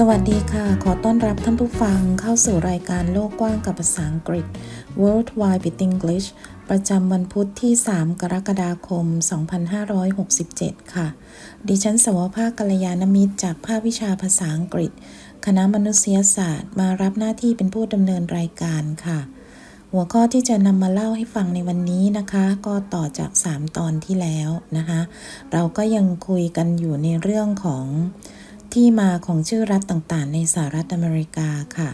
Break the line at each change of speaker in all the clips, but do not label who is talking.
สวัสดีค่ะ ขอต้อนรับท่านผู้ฟังเข้าสู่รายการโลกกว้างกับภาษาอังกฤษ Worldwide with English ประจำวันพุธที่ 3 กรกฎาคม 2567 ค่ะ ดิฉันสวภาคกัลยาณมิตรจากภาควิชาภาษาอังกฤษ คณะมนุษยศาสตร์ มารับหน้าที่เป็นผู้ดำเนินรายการค่ะ หัวข้อที่จะนำมาเล่าให้ฟังในวันนี้นะคะ ก็ต่อจาก 3 ตอนที่แล้วนะคะ เราก็ยังคุยกันอยู่ในเรื่องของ ที่มาของชื่อรัฐต่างๆ ในสหรัฐอเมริกาค่ะ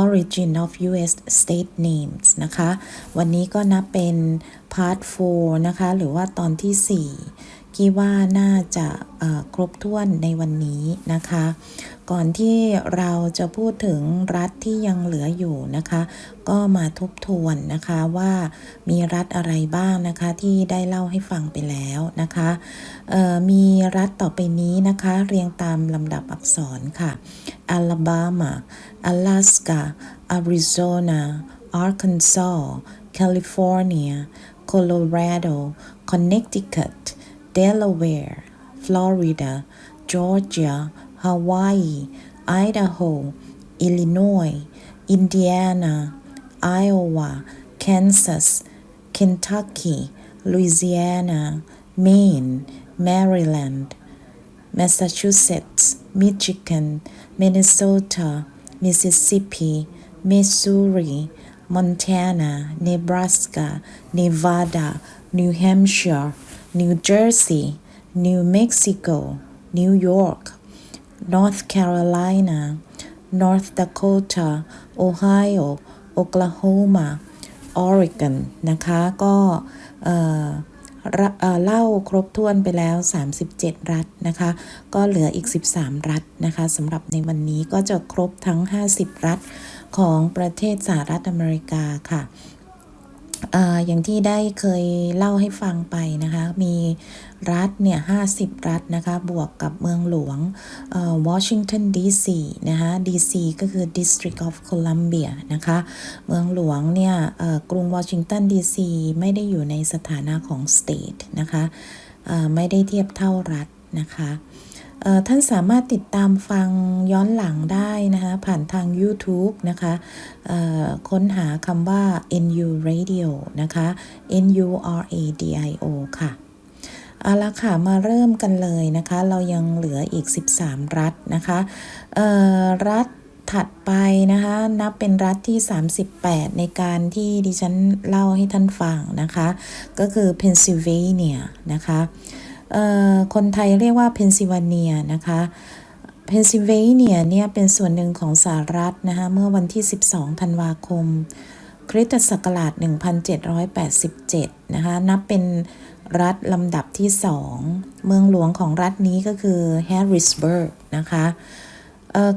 Origin of U.S. State Names นะคะ วันนี้ก็นับเป็น Part 4 นะคะ หรือว่าตอนที่ 4 คิดว่าน่าจะครบถ้วนในวันนี้นะคะ ก่อนที่เราจะพูดถึงรัฐที่ยังเหลืออยู่นะคะ ก็มาทบทวนนะคะว่ามีรัฐอะไรบ้างนะคะที่ได้เล่าให้ฟังไปแล้วนะคะมีรัฐต่อไปนี้นะคะเรียงตามลำดับอักษรค่ะ Alabama Alaska Arizona Arkansas California Colorado Connecticut Delaware Florida Georgia Hawaii Idaho Illinois Indiana Iowa Kansas Kentucky Louisiana Maine Maryland Massachusetts Michigan Minnesota Mississippi Missouri Montana Nebraska Nevada New Hampshire New Jersey New Mexico New York North Carolina North Dakota Ohio Oklahoma Oregon นะคะ ก็เล่าครบถ้วนไปแล้ว 37 รัฐนะคะ ก็เหลืออีก 13 รัฐนะคะสำหรับในวันนี้ก็จะครบทั้ง 50 รัฐของประเทศสหรัฐอเมริกาค่ะ อย่างที่ได้เคยเล่าให้ฟังไปนะคะมีรัฐเนี่ย50รัฐนะคะบวกกับเมืองหลวงวอชิงตันดีซีนะคะดีซีก็คือ District of Columbia นะคะเมืองหลวงเนี่ยกรุงวอชิงตันดีซีไม่ได้อยู่ในสถานะของ state นะคะไม่ได้เทียบเท่ารัฐนะคะ ท่านสามารถติดตามฟังย้อนหลังได้นะคะผ่านทาง YouTube นะคะค้นหาคำว่า NU Radio นะคะ NU R A D I O ค่ะเอาละค่ะมาเริ่มกันเลยนะคะ เรายังเหลืออีก 13 รัฐนะคะรัฐถัดไปนะคะนับเป็นรัฐที่ 38 ในการที่ดิฉันเล่าให้ท่านฟังนะคะ ก็คือเพนซิลเวเนียนะคะ คนไทยเรียกว่าเพนซิลเวเนียนะคะเพนซิลเวเนียเนี่ยเป็นส่วนหนึ่งของสหรัฐนะคะเมื่อวันที่ 12 ธันวาคม คริสตศักราช 1787 นะคะนับเป็นรัฐลำดับที่ 2 เมืองหลวงของรัฐนี้ก็คือแฮร์ริสเบิร์กนะคะ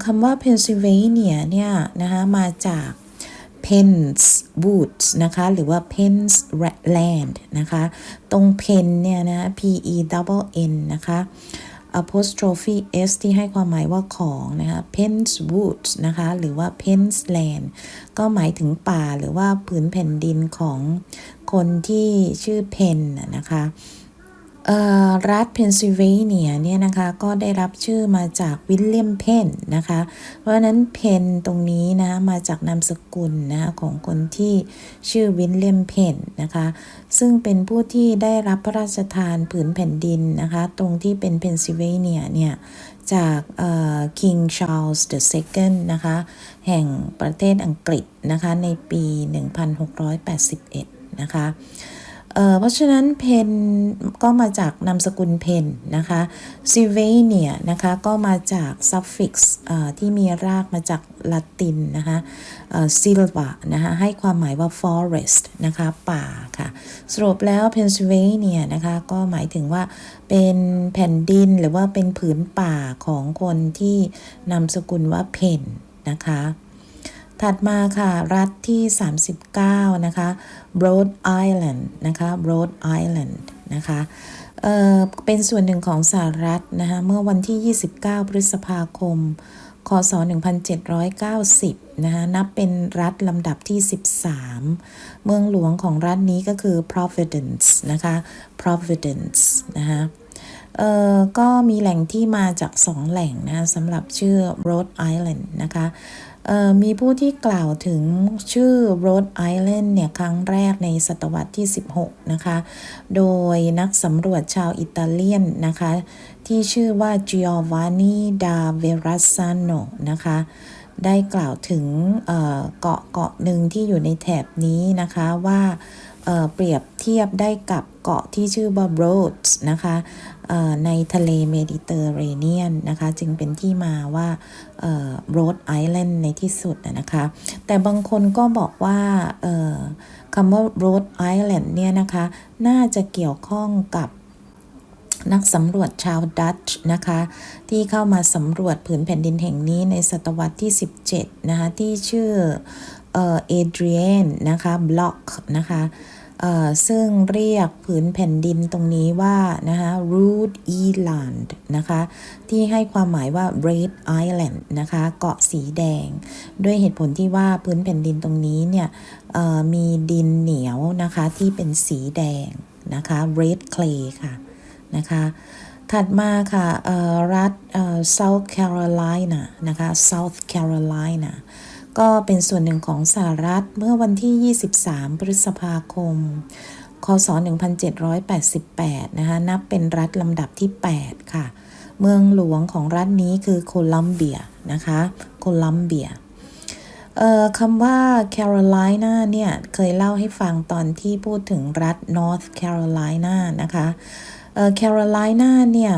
คำว่าเพนซิลเวเนียเนี่ยนะคะมาจาก Pens Woods นะคะ หรือว่า Pens Land นะคะ ตรง Pen เนี่ยนะ P E double N นะคะ apostrophe s ที่ให้ความหมายว่าของนะคะ Pens Woods นะคะ หรือว่า Pens Land ก็หมายถึงป่าหรือว่าผืนแผ่นดินของคนที่ชื่อเพนนะคะ รัฐเพนซิลเวเนียเนี่ยนะคะก็ได้รับชื่อมาจากวิลเลียมเพนนะคะ เพราะฉะนั้นเพนตรงนี้นะมาจากนามสกุลนะของคนที่ชื่อวิลเลียมเพนนะคะ ซึ่งเป็นผู้ที่ได้รับพระราชทานผืนแผ่นดินนะคะ ตรงที่เป็นเพนซิลเวเนียเนี่ยจาก King Charles II นะคะ แห่งประเทศอังกฤษนะคะในปี 1681 นะคะ เพราะฉะนั้นเพนก็มาจากนามสกุลเพนนะคะซิเวเนียนะคะก็มาจากซัฟฟิกซ์ที่มีรากมาจากละตินนะคะซิลวานะคะให้ความหมายว่า forest นะคะป่าค่ะ สรุปแล้วเพนซิลเวเนียนะคะก็หมายถึงว่าเป็นแผ่นดินหรือว่าเป็นผืนป่าของคนที่นามสกุลว่าเพนนะคะ ถัดมาค่ะ รัฐที่ 39 นะคะ Rhode Island นะคะ Rhode Island นะคะเเป็นส่วนหนึ่งของสหรัฐนะคะเมื่อวันที่ 29 พฤษภาคม คศ 1790 นะคะนับเป็นรัฐลำดับที่ 13 เมืองหลวงของรัฐนี้ก็คือ Providence นะคะ Providence นะคะเอ่อก็มีแหล่งที่มาจากสองแหล่งนะสำหรับชื่อ Rhode Island นะคะ มีผู้ที่กล่าวถึงชื่อ Rhode Island เนี่ยครั้งแรกในศตวรรษที่ 16 นะคะ โดยนักสำรวจชาวอิตาเลียนนะคะ ที่ชื่อว่า Giovanni da Verrazzano นะคะ ได้กล่าวถึงเอ่อเกาะเกาะหนึ่งที่อยู่ในแถบนี้นะคะว่า เปรียบเทียบได้กับเกาะที่ชื่อว่า Rhodes นะคะในทะเลเมดิเตอร์เรเนียนนะคะจึงเป็นที่มาว่าเอ่อ Rhode Island ในที่สุดนะคะแต่บางคนก็บอกว่าคำว่า Rhode Island เนี่ยนะคะน่าจะเกี่ยวข้องกับนักสำรวจชาวดัตช์นะคะ ที่เข้ามาสำรวจผืนแผ่นดินแห่งนี้ในศตวรรษที่ 17 นะคะ ที่ชื่อเอเดรียนนะคะบล็อกนะคะ ซึ่งเรียกผืนแผ่นดินตรงนี้ว่านะคะ Root Island นะคะ ที่ให้ความหมายว่า Red Island นะคะ เกาะสีแดง ด้วยเหตุผลที่ว่าพื้นแผ่นดินตรงนี้เนี่ยมีดินเหนียวนะคะที่เป็นสีแดงนะคะ Red Clay ค่ะนะคะ ถัดมาค่ะรัฐ South Carolina นะคะ South Carolina ก็เป็นส่วนหนึ่งของสหรัฐเมื่อวันที่ 23 พฤษภาคม คศ 1788 นะคะ นับเป็นรัฐลำดับที่ 8 ค่ะ เมืองหลวงของรัฐนี้คือโคลัมเบียนะคะ โคลัมเบียคำว่า Carolina เนี่ย เคยเล่าให้ฟังตอนที่พูดถึงรัฐ North Carolina นะคะเอ่อ Carolina เนี่ย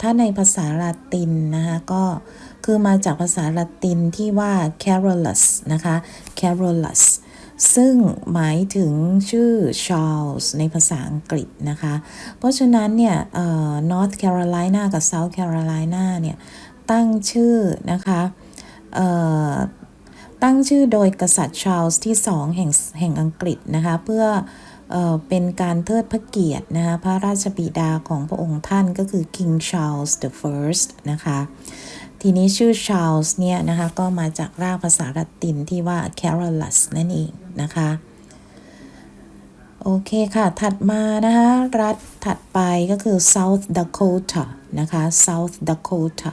ถ้าในภาษาละตินนะคะก็ คือมาจากภาษาละตินที่ว่า Carolus นะคะ Carolus ซึ่งหมายถึงชื่อ Charles ในภาษาอังกฤษนะคะ เพราะฉะนั้นเนี่ย North Carolina กับ South Carolina เนี่ย ตั้งชื่อนะคะตั้งชื่อโดยกษัตริย์ชาร์ลส์ที่สองแห่งแห่งอังกฤษนะคะเพื่อเออเป็นการเทิดพระเกียรตินะคะพระราชบิดาของพระองค์ท่านก็คือ King Charles the First นะคะ ทีนี้ชื่อ Charles เนี่ยนะคะก็มาจากรากภาษาละตินที่ว่า Carolus นั่นเองนะคะ โอเคค่ะ ถัดมานะคะ รัฐถัดไปก็คือ South Dakota นะคะ South Dakota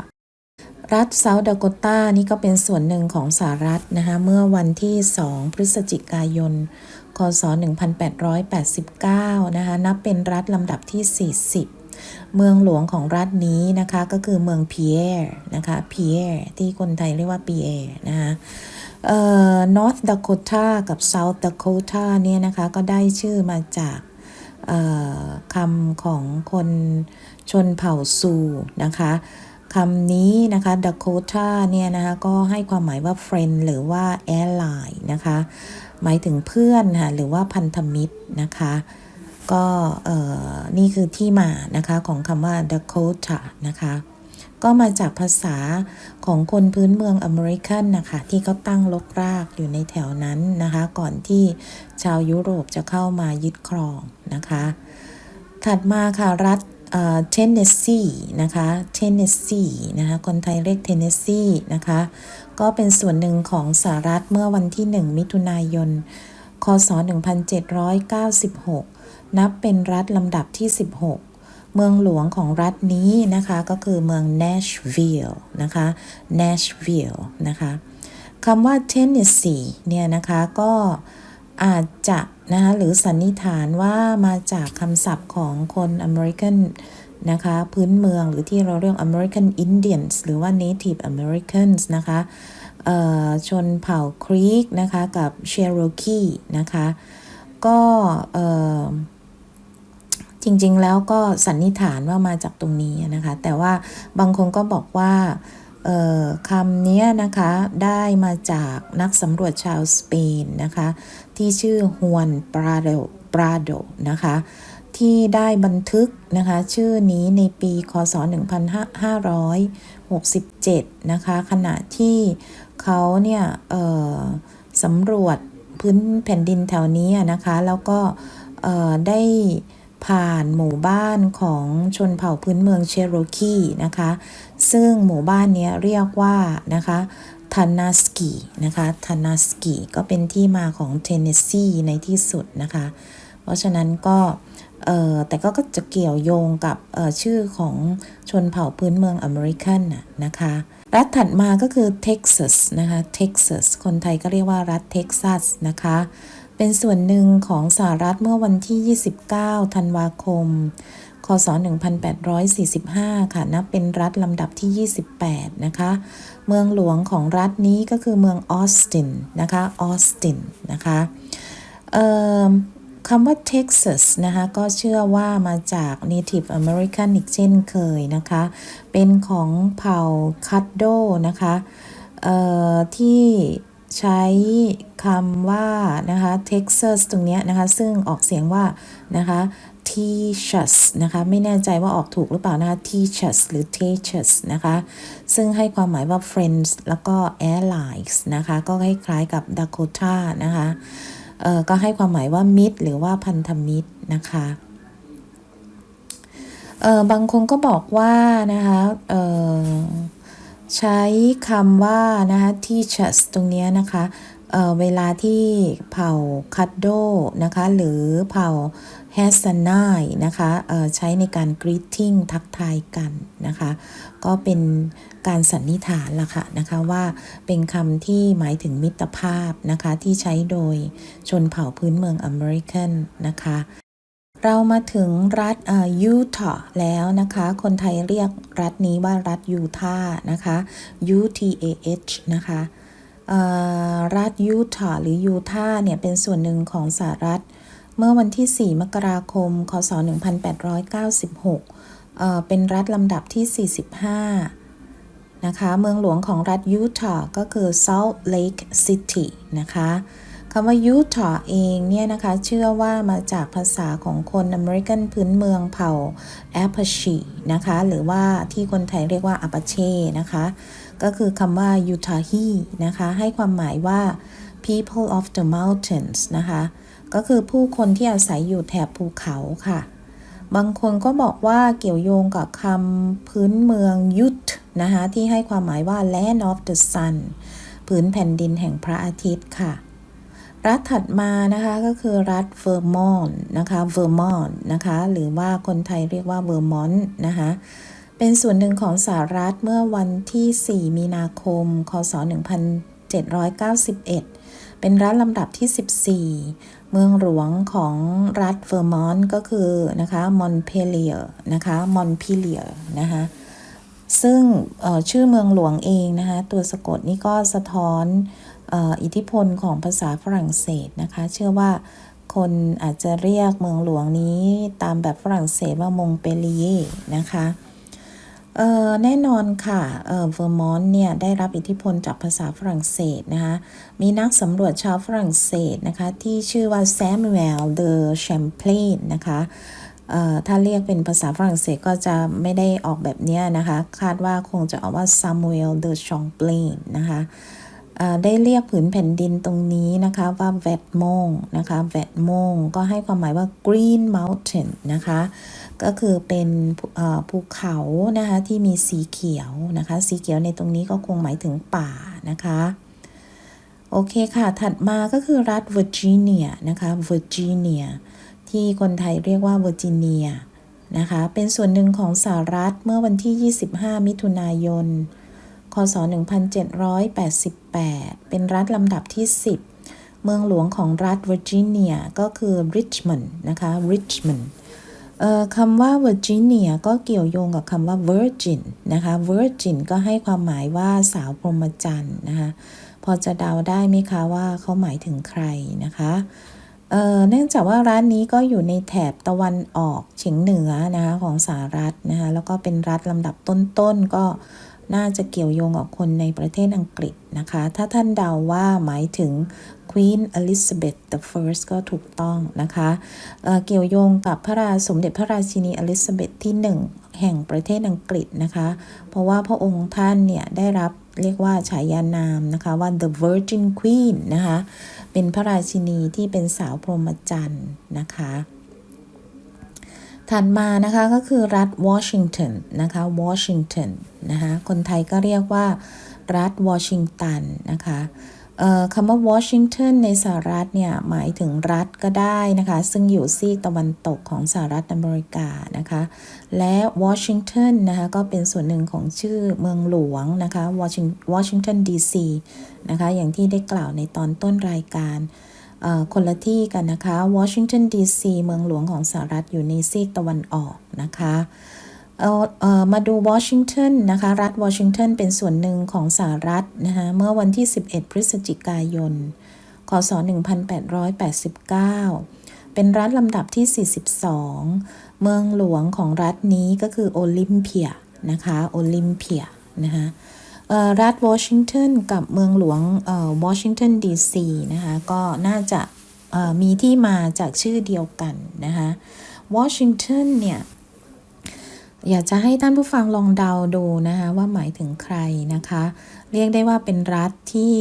รัฐเซาท์ดาโกตานี่ก็เป็นส่วนหนึ่งของสหรัฐนะคะ เมื่อวันที่ 2 พฤศจิกายน คศ 1889 นะคะ นับเป็นรัฐลำดับที่ 40 เมืองหลวงของรัฐนี้นะคะก็คือเมืองพีเอร์นะคะพีเอร์ที่คนไทยเรียกว่าพีเอร์นะคะเอ่อ North Dakota กับ South Dakota เนี่ยนะคะก็ได้ชื่อมาจากเอ่อคำของคนชนเผ่าซูนะคะคำนี้นะคะ Dakota เนี่ยนะคะก็ให้ความหมายว่า friend หรือว่า ally นะคะ หมายถึงเพื่อนค่ะหรือว่าพันธมิตรนะคะ ก็นี่คือที่มานะคะของคำว่า Dakota นะคะก็มาจากภาษาของคนพื้นเมืองอเมริกันนะคะที่เขาตั้งลกรากอยู่ในแถวนั้นนะคะ ก่อนที่ชาวยุโรปจะเข้ามายึดครองนะคะ ถัดมาค่ะรัฐเทนเนสซีนะคะเทนเนสซีนะคะคนไทยเรียกเทนเนสซีนะคะก็เป็นส่วนหนึ่งของสหรัฐเมื่อวันที่ 1 มิถุนายน คศ 1796 นับเป็นรัฐลำดับที่ 16 เมืองหลวงของรัฐนี้นะคะ ก็คือเมือง Nashville นะคะ Nashville นะคะคำว่า Tennessee เนี่ยนะคะก็อาจจะนะคะหรือสันนิษฐานว่ามาจากคำศัพท์ของคนอเมริกันนะคะพื้นเมืองหรือที่เราเรียก American Indians หรือว่า Native Americans นะคะชนเผ่าครีกนะคะกับเชโรคีนะคะก็ ริง ๆ แล้วก็สันนิษฐานว่ามาจากตรงนี้นะคะ แต่ว่าบางคนก็บอกว่าคำนี้นะคะได้มาจากนักสำรวจชาวสเปนนะคะ ที่ชื่อฮวนปราโดปราโดนะคะ ที่ได้บันทึกนะคะ ชื่อนี้ในปีคศ 1567 นะคะ ขณะที่เขาเนี่ยสำรวจพื้นแผ่นดินแถวนี้นะคะ แล้วก็ได้ ผ่านหมู่บ้านของชนเผ่าพื้นเมืองเชโรคีนะคะ ซึ่งหมู่บ้านนี้เรียกว่านะคะทานาสกีนะคะทานาสกีก็เป็นที่มาของเทนเนสซีในที่สุดนะคะ เพราะฉะนั้นก็แต่ก็จะเกี่ยวโยงกับชื่อของชนเผ่าพื้นเมืองอเมริกันนะคะ รัฐถัดมาก็คือเท็กซัสนะคะเท็กซัสคนไทยก็เรียกว่ารัฐเท็กซัสนะคะ เป็นส่วนหนึ่งของสหรัฐเมื่อวันที่ 29 ธันวาคม คศ 1845 ค่ะ นับเป็นรัฐลำดับที่ 28 นะคะ เมืองหลวงของรัฐนี้ก็คือเมืองออสตินนะคะ ออสตินนะคะคำว่า Texas นะคะก็เชื่อว่ามาจาก Native American อีกเช่นเคยนะคะ เป็นของเผ่าคัดโดนะคะที่ ใช้คำว่านะคะ Texas ตรงนี้นะคะ ซึ่งออกเสียงว่านะคะ Teachers นะคะ ไม่แน่ใจว่าออกถูกหรือเปล่านะคะ Teachers หรือ Teachers นะคะ ซึ่งให้ความหมายว่า Friends แล้วก็ Allies นะคะ ก็คล้ายๆกับ Dakota นะคะเอ่อก็ให้ความหมายว่ามิตรหรือว่าพันธมิตรนะคะเอ่อบางคนก็บอกว่านะคะเอ่อ ใช้คำว่านะคะ teachers ตรงนี้นะคะเเวลาที่เผ่าคัดโดนะคะหรือเผ่าแฮสซานายนะคะใช้ในการ greeting ทักทายกันนะคะ ก็เป็นการสันนิษฐานละค่ะนะคะว่าเป็นคำที่หมายถึงมิตรภาพนะคะที่ใช้โดยชนเผ่าพื้นเมืองอเมริกันนะคะ เรามาถึงรัฐยูทาห์แล้วนะคะ คนไทยเรียกรัฐนี้ว่ารัฐยูทาห์นะคะ U T A H นะคะอ่อรัฐยูทาห์หรือยูทาห์เนี่ยเป็นส่วนหนึ่งของสหรัฐ เมื่อวันที่ 4 มกราคม คศ 1896อ่อเป็นรัฐลำดับที่ 45 นะคะ เมืองหลวงของรัฐยูทาห์ก็คือ Salt Lake City นะคะ คำว่ายูทาเองเนี่ยนะคะเชื่อว่ามาจากภาษาของคนอเมริกันพื้นเมืองเผ่าแอป a ชีนะคะหรือว่าที่คนไทยเรียกว่าอาปาเช่นะคะก็คือคำว่ายูทาฮีนะคะให้ความหมายว่า people of the mountains นะคะก็คือผู้คนที่อาศัยอยู่แถบภูเขาค่ะ บางคนก็บอกว่าเกี่ยวโยงกับคำพื้นเมืองยุทธนะคะที่ให้ความหมายว่า land of the sun ผืนแผ่นดินแห่งพระอาทิตย์ค่ะ รัฐถัดมานะคะก็คือรัฐเวอร์มอนต์นะคะเวอร์มอนต์นะคะหรือว่าคนไทยเรียกว่าเวอร์มอนต์นะคะเป็นส่วนหนึ่งของสหรัฐเมื่อวันที่ 4 มีนาคม คศ 1791 เป็นรัฐลำดับที่ 14 เมืองหลวงของรัฐเวอร์มอนต์ก็คือนะคะมอนเพเลียนะคะมอนพิเลียนะคะซึ่งชื่อเมืองหลวงเองนะคะตัวสะกดนี่ก็สะท้อน อิทธิพลของภาษาฝรั่งเศสนะคะ เชื่อว่าคนอาจจะเรียกเมืองหลวงนี้ตามแบบฝรั่งเศสว่ามงเปลียนะคะแน่นอนค่ะเวอร์มอนต์เนี่ยได้รับอิทธิพลจากภาษาฝรั่งเศสนะคะ มีนักสำรวจชาวฝรั่งเศสนะคะ ที่ชื่อว่าแซม u อลเดอแชมเปญนนะคะถ้าเรียกเป็นภาษาฝรั่งเศสก็จะไม่ได้ออกแบบนี้นะคะ คาดว่าคงจะออกว่า Samuel de Champlain นะคะ ได้เรียกผืนแผ่นดินตรงนี้นะคะว่าแวดมงนะคะแวดมงก็ให้ความหมายว่า green mountain นะคะ ก็คือเป็นภูเขานะคะที่มีสีเขียวนะคะ สีเขียวในตรงนี้ก็คงหมายถึงป่านะคะโอเคค่ะ ถัดมาก็คือรัฐเวอร์จิเนียนะคะเวอร์จิเนียที่คนไทยเรียกว่าเวอร์จิเนียนะคะ เป็นส่วนหนึ่งของสหรัฐเมื่อวันที่ 25 มิถุนายน คศ 1788 เป็นรัฐลำดับที่ 10 เมืองหลวงของรัฐเวอร์จิเนียก็คือริชมอนด์นะคะริชมอนด์คำว่าเวอร์จิเนียก็เกี่ยวโยงกับคำว่า virgin นะคะ virgin ก็ให้ความหมายว่าสาวพรหมจรรย์นะคะพอจะเดาได้ไหมคะว่าเขาหมายถึงใครนะคะเเนื่องจากว่าร้านนี้ก็อยู่ในแถบตะวันออกเฉียงเหนือนะคะของสหรัฐนะคะแล้วก็เป็นรัฐลำดับต้นๆก็ น่าจะเกี่ยวโยงกับคนในประเทศอังกฤษนะคะ ถ้าท่านเดาว่าหมายถึง Queen Elizabeth the First ก็ถูกต้องนะคะเเกี่ยวโยงกับพระราสมเด็จพระราชินีอลิซาเบธที่ 1 แห่งประเทศอังกฤษนะคะ เพราะว่าพระองค์ท่านเนี่ยได้รับเรียกว่าฉายานามนะคะว่า the Virgin Queen นะคะ เป็นพระราชินีที่เป็นสาวพรหมจรรย์นะคะ ถัดมานะคะก็คือรัฐวอชิงตันนะคะวอชิงตันนะคะคนไทยก็เรียกว่า รัฐวอชิงตันนะคะคำว่าวอชิงตันในสหรัฐเนี่ยหมายถึงรัฐก็ได้นะคะ ซึ่งอยู่ซีกตะวันตกของสหรัฐอเมริกานะคะและวอชิงตันนะคะก็เป็นส่วนหนึ่งของชื่อเมืองหลวงนะคะวอชิงวอชิงตันดีซีนะคะอย่างที่ได้กล่าวในตอนต้นรายการ คนละที่กันนะคะวอชิงตันดีซีเมืองหลวงของสหรัฐอยู่ในซีกตะวันออกนะคะมาดูวอชิงตันนะคะรัฐวอชิงตันเป็นส่วนหนึ่งของสหรัฐนะคะเมื่อวันที่ 11 พฤศจิกายนคศ1889 เป็นรัฐลำดับที่ 42 เมืองหลวงของรัฐนี้ก็คือโอลิมเปียนะคะโอลิมเปียนะคะ รัฐวอชิงตันกับเมืองหลวงวอชิงตันดีซีนะคะก็น่าจะมีที่มาจากชื่อเดียวกันนะคะวอชิงตันเนี่ยอยากจะให้ท่านผู้ฟังลองเดาดูนะคะว่าหมายถึงใครนะคะ เรียกได้ว่าเป็นรัฐที่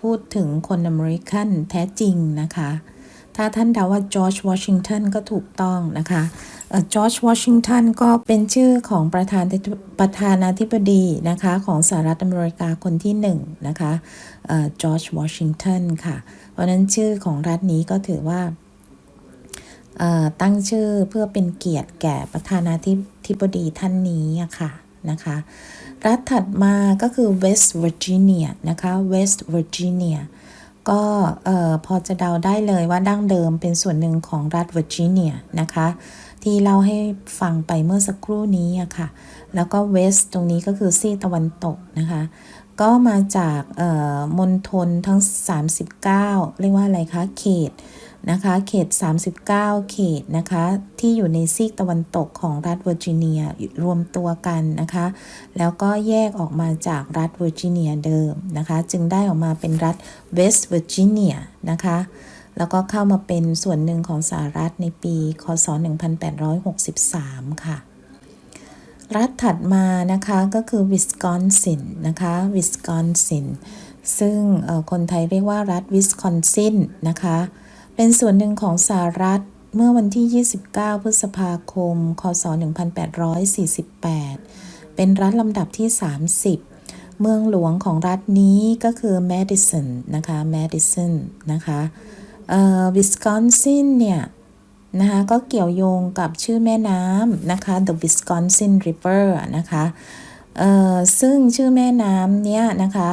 พูดถึงคนอเมริกันแท้จริงนะคะ ถ้าท่านเดาว่าจอร์จวอชิงตันก็ถูกต้องนะคะจอร์จวอชิงตันก็เป็นชื่อของประธานประธานาธิบดีนะคะของสหรัฐอเมริกาคนที่หนึ่งนะคะจอร์จวอชิงตันค่ะ เพราะนั้นชื่อของรัฐนี้ก็ถือว่าตั้งชื่อเพื่อเป็นเกียรติแก่ประธานาธิบดีท่านนี้ะค่ะนะคะรัฐถัดมาก็คือ West Virginia นะคะ West Virginia ก็พอจะเดาได้เลยว่าดั้งเดิมเป็นส่วนหนึ่งของรัฐเวอร์จิเนียนะคะ ที่เล่าให้ฟังไปเมื่อสักครู่นี้อะค่ะ แล้วก็เวสต์ตรงนี้ก็คือซีตะวันตกนะคะ ก็มาจากมณฑลทั้ง 39 เรียกว่าอะไรคะ เขต นะคะ เขต 39 เขตนะคะ ที่อยู่ในซีกตะวันตกของรัฐเวอร์จิเนียรวมตัวกันนะคะ แล้วก็แยกออกมาจากรัฐเวอร์จิเนียเดิมนะคะ จึงได้ออกมาเป็นรัฐเวสต์เวอร์จิเนียนะคะ แล้วก็เข้ามาเป็นส่วนหนึ่งของสหรัฐในปี คศ 1863 ค่ะ รัฐถัดมานะคะก็คือวิสคอนซินนะคะ วิสคอนซิน ซึ่งคนไทยเรียกว่ารัฐวิสคอนซินนะคะ เป็นส่วนหนึ่งของสหรัฐเมื่อวันที่ 29 พฤษภาคม คศ 1848 เป็นรัฐลำดับที่ 30 เมืองหลวงของรัฐนี้ก็คือแมดิสันนะคะแมดิสันนะคะวิสคอนซินเนี่ยนะคะก็เกี่ยวโยงกับชื่อแม่น้ำนะคะ the Wisconsin River นะคะซึ่งชื่อแม่น้ำเนี้ยนะคะ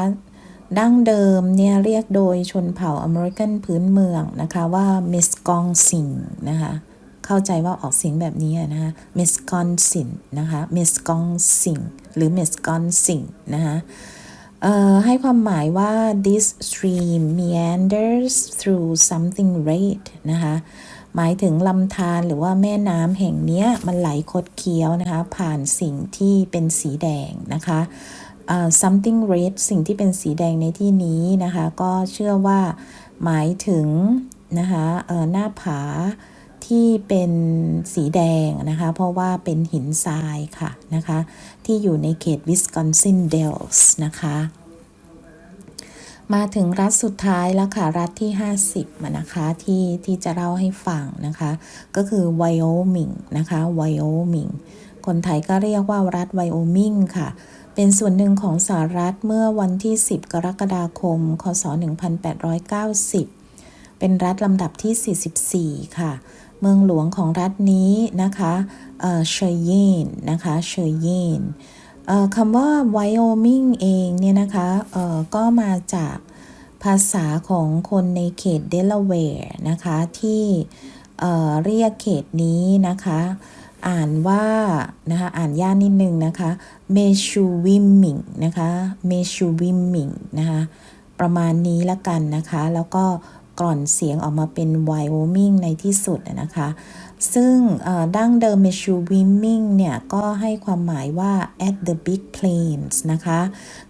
ดั้งเดิมเนี่ยเรียกโดยชนเผ่าอเมริกันพื้นเมืองนะคะว่ามิสกองซิงนะคะเข้าใจว่าออกเสียงแบบนี้นะคะมิสกอนซินนะคะมิสกองซิงหรือมิสกอนซิงนะคะให้ความหมายว่า this stream meanders through something red นะคะหมายถึงลำธารหรือว่าแม่น้ำแห่งนี้มันไหลคดเคี้ยวนะคะ ผ่านสิ่งที่เป็นสีแดงนะคะ something red สิ่งที่เป็นสีแดงในที่นี้นะคะ ก็เชื่อว่าหมายถึงนะคะหน้าผาที่เป็นสีแดงนะคะ เพราะว่าเป็นหินทรายค่ะนะคะ ที่อยู่ในเขตวิสคอนซินเดลส์นะคะ มาถึงรัฐสุดท้ายแล้วค่ะ รัฐที่ 50มานะคะที่ที่จะเล่าให้ฟังนะคะ ก็คือไวโอมิงนะคะไวโอมิงคนไทยก็เรียกว่ารัฐไวโอมิงค่ะ เป็นส่วนหนึ่งของสหรัฐเมื่อวันที่ 10 กรกฎาคม คศ 1890 เป็นรัฐลำดับที่ 44 ค่ะ เมืองหลวงของรัฐนี้นะคะเชยเยนนะคะเชยเยนคำว่าไวโอมิงเองเนี่ยนะคะก็มาจากภาษาของคนในเขตเดลาแวร์นะคะที่เรียกเขตนี้นะคะ อ่านว่านะคะอ่านยากนิดนึงนะคะเมชูวิมมิงนะคะเมชูวิมมิงนะคะประมาณนี้ละกันนะคะ แล้วก็กร่อนเสียงออกมาเป็นไวโอมิงในที่สุดนะคะ ซึ่งดั้งเดิมเมชูวิมมิงเนี่ย ก็ให้ความหมายว่า at the big plains นะคะ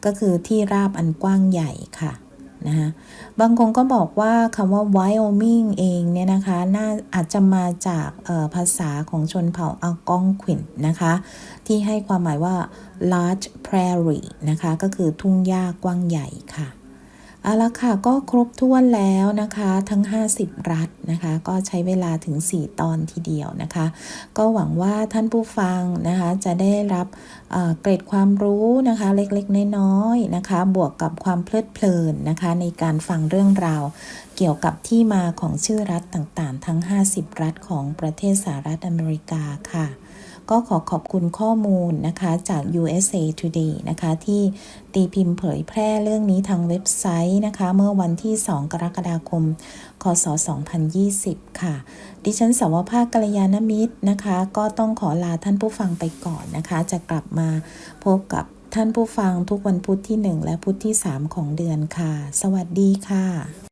ก็คือที่ราบอันกว้างใหญ่ค่ะ นะคะบางคนก็บอกว่าคำว่า Wyoming เองเนี่ยนะคะ น่าอาจจะมาจากภาษาของชนเผ่าอัลกองควินนะคะ ที่ให้ความหมายว่า large prairie นะคะ ก็คือทุ่งหญ้ากว้างใหญ่ค่ะ เอาละค่ะก็ครบถ้วนแล้วนะคะทั้ง 50 รัฐนะคะ ก็ใช้เวลาถึง 4 ตอนทีเดียวนะคะ ก็หวังว่าท่านผู้ฟังนะคะจะได้รับเกร็ดความรู้นะคะเล็กๆ น้อยๆนะคะ บวกกับความเพลิดเพลินนะคะ ในการฟังเรื่องราวเกี่ยวกับที่มาของชื่อรัฐต่างๆ ทั้ง 50 รัฐของประเทศสหรัฐอเมริกาค่ะ ก็ขอขอบคุณข้อมูลนะคะจาก USA Today นะคะที่ตีพิมพ์เผยแพร่เรื่องนี้ทางเว็บไซต์นะคะ เมื่อวันที่ 2 กรกฎาคม คศ 2020 ค่ะ ดิฉันสาวภาคกัลยาณมิตรนะคะ ก็ต้องขอลาท่านผู้ฟังไปก่อนนะคะ จะกลับมาพบกับท่านผู้ฟังทุกวันพุธที่ 1 และพุธที่ 3 ของเดือนค่ะ สวัสดีค่ะ